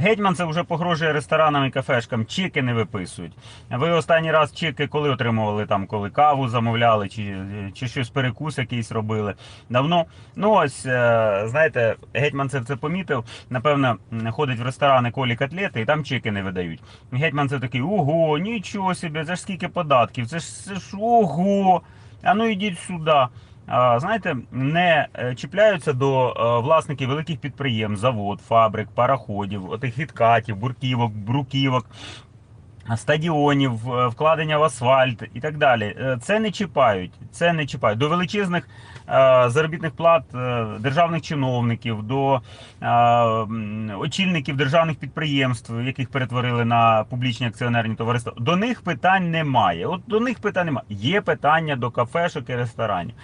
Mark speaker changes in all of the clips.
Speaker 1: Гетьман це вже погрожує ресторанам і кафешкам, чеки не виписують. Ви останній раз чеки коли отримували там, коли каву замовляли, чи, чи щось перекус якийсь робили. Давно. Ну ось, е, знаєте, гетьман це, це помітив. Напевно, ходить в ресторани колі котлети і там чеки не видають. Гетьман це такий, ого, нічого собі, це ж скільки податків, це ж, це ж ого. А ну йдіть сюди. Знаєте, не е, чіпляються до е, власників великих підприємств, завод, фабрик, пароходів, отих відкатів, бурківок, бруківок, стадіонів, е, вкладення в асфальт і так далі. Е, Це не чіпають. Це не чіпають. До величезних е, заробітних плат державних чиновників, до очільників державних підприємств, яких перетворили на публічні акціонерні товариства. До них питань немає. От до них питань немає. Є питання до кафешок і ресторанів.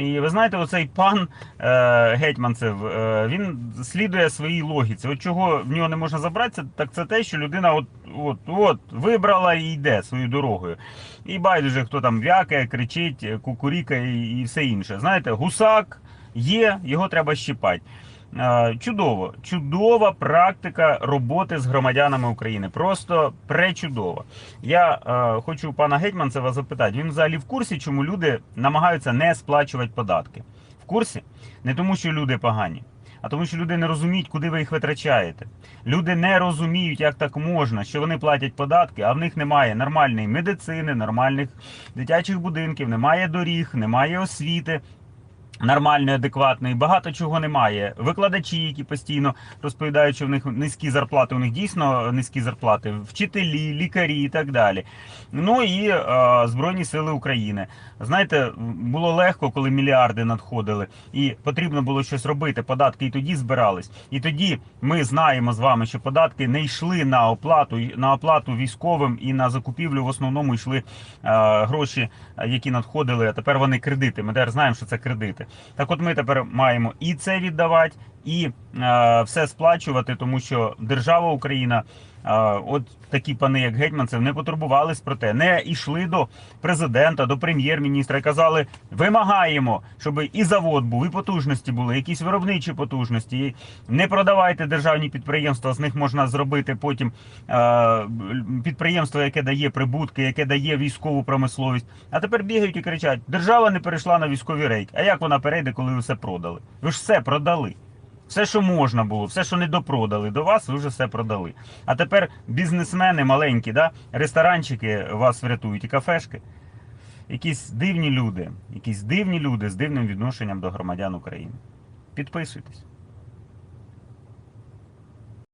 Speaker 1: І ви знаєте, оцей пан е, Гетьманцев, е, він слідує своїй логіці. От чого в нього не можна забратися, так це те, що людина от, от, от вибрала і йде своєю дорогою. І байдуже, хто там в'якає, кричить, кукурікає і, все інше. Знаєте, гусак є, його треба щипати. Чудово, чудова практика роботи з громадянами України. Просто пречудова. Я е, хочу пана Гетьманцева запитати: він взагалі в курсі, чому люди намагаються не сплачувати податки? В курсі? Не тому, що люди погані, а тому, що люди не розуміють, куди ви їх витрачаєте. Люди не розуміють, як так можна, що вони платять податки, а в них немає нормальної медицини, нормальних дитячих будинків, немає доріг, немає освіти. Нормальної, адекватної, багато чого немає. Викладачі, які постійно розповідають, що в них низькі зарплати, у них дійсно низькі зарплати, вчителі, лікарі і так далі. Ну і е, Збройні Сили України. Знаєте, було легко, коли мільярди надходили, і потрібно було щось робити. Податки і тоді збирались. І тоді ми знаємо з вами, що податки не йшли на оплату на оплату військовим і на закупівлю в основному йшли е, гроші, які надходили. А тепер вони кредити. Ми тепер знаємо, що це кредити. Так, от ми тепер маємо і це віддавати, і е, все сплачувати, тому що держава Україна. От такі пани, як Гетьманцев, не потурбувались про те, не йшли до президента, до прем'єр-міністра і казали: вимагаємо, щоб і завод був, і потужності були, якісь виробничі потужності. І не продавайте державні підприємства, з них можна зробити потім підприємство, яке дає прибутки, яке дає військову промисловість. А тепер бігають і кричать: держава не перейшла на військові рейки. А як вона перейде, коли ви все продали? Ви ж все продали. Все, що можна було, все, що не допродали до вас, ви вже все продали. А тепер бізнесмени маленькі, да? ресторанчики вас врятують і кафешки. Якісь дивні люди, якісь дивні люди з дивним відношенням до громадян України. Підписуйтесь.